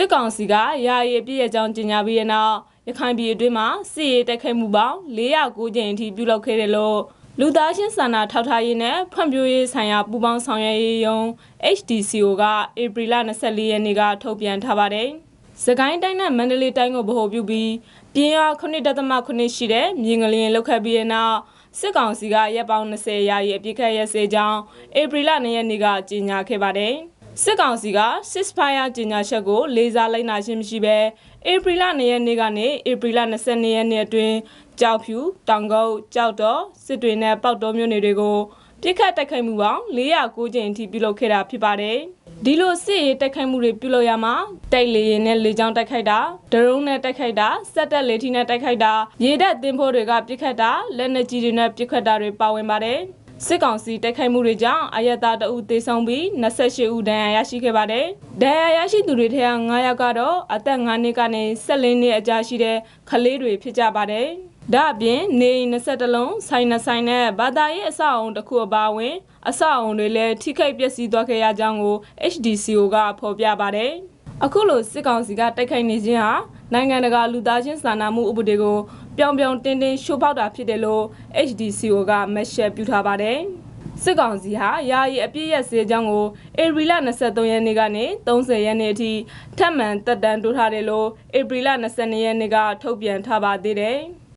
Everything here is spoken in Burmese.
စစ်ကောင်စီကယာယီအပြည့်အကြောင်းကြေညာပြီးတဲ့နောက်ရခိုင်ပြည်အတွင်းမှာစစ်ရေးတိုက်ခိုက်မှုပေါင်း409ကြိမ်အထိပြုလုပ်ခဲ့တယ်လို့လူသားချင်းစာနာထောက်ထားရေးနဲ့ဖွံ့ဖြိုးရေးဆိုင်ရာပူးပေါင်းဆောင်ရွက်ရေးယုံ HDCO ကဧပြီလ24ရက်နေ့ကထုတ်ပြန်ထားပါတယ်။စကိုင်းတိုင်းနဲ့မန္တလေးတိုင်းကိုဗဟိုပြုပြီးပြင်းအား9.8ရှိတဲ့မြေငလျင်လောက်ခတ်ပြီးတဲ့နောက်စစ်ကောင်စီကရပ်ပေါင်း20ရာရီအပြစ်ခတ်ရက်စေကြောင်းဧပြီလ2ရက်နေ့ကကြေညာခဲ့ပါတယ်။ စစ်ကောင်စီက Sisfire ကြေညာချက်ကိုလေးစားလိုက်နာခြင်းမရှိဘဲဧပြီလ2ရက်နေ့ကနေဧပြီလ22ရက်နေ့အတွင်းကြောက်ဖြူတောင်ကုတ်ကြောက်တော်စစ်တွေနဲ့ပေါက်တော်မြို့နယ်တွေကိုပြစ်ခတ်တိုက်ခိုက်မှုပေါင်း409ကြိမ်အထိပြုလုပ်ခဲ့တာဖြစ်ပါတယ်။ဒီလိုစစ်ရေးတိုက်ခိုက်မှုတွေပြုလုပ်ရမှာတိုက်လေရင်နဲ့လေကြောင်းတိုက်ခိုက်တာဒရုန်းနဲ့တိုက်ခိုက်တာစက်တက်လေထီနဲ့တိုက်ခိုက်တာရေတပ်သင်္ဘောတွေကပြစ်ခတ်တာလက်နက်ကြီးတွေနဲ့ပြစ်ခတ်တာတွေပါဝင်ပါတယ်။ စစ်ကောင်စီတိုက်ခိုက်မှုတွေကြောင့်အယက်သားတအုပ်သေဆုံးပြီး28ဦးဒဏ်ရာရရှိခဲ့ပါတယ်။ဒဏ်ရာရရှိသူတွေထဲက9ယောက်ကတော့အသက်9နှစ်ကနေ14နှစ်အကြားရှိတဲ့ကလေးတွေဖြစ်ကြပါတယ်။ဒါအပြင်နေအိမ်20လုံးဆိုင်နှဆိုင်နဲ့ဘာသာရေးအဆောက်အုံတစ်ခုအပါအဝင် အဆောက်အုံတွေလည်းထိခိုက်ပျက်စီးသွားခဲ့ရကြောင်းကို HDCO ကဖော်ပြပါတယ်။အခုလိုစစ်ကောင်စီကတိုက်ခိုက်နေခြင်းဟာနိုင်ငံတကာလူသားချင်းစာနာမှုဥပဒေကို ပြောင်ပြောင်တင်းတင်းရှိုးဖောက်တာဖြစ်တယ်လို့ HDCO ကမက်ရှယ်ပြုထားပါတယ်။စစ်ကောင်စီဟာယာယီအပြည့်ရစေကြောင်းကိုဧပြီလ23ရက်နေ့ကနေ30ရက်နေ့အထိထပ်မံတက်တန်းတိုးထားတယ်လို့ဧပြီလ22ရက်နေ့ကထုတ်ပြန်ထားပါသေးတယ်။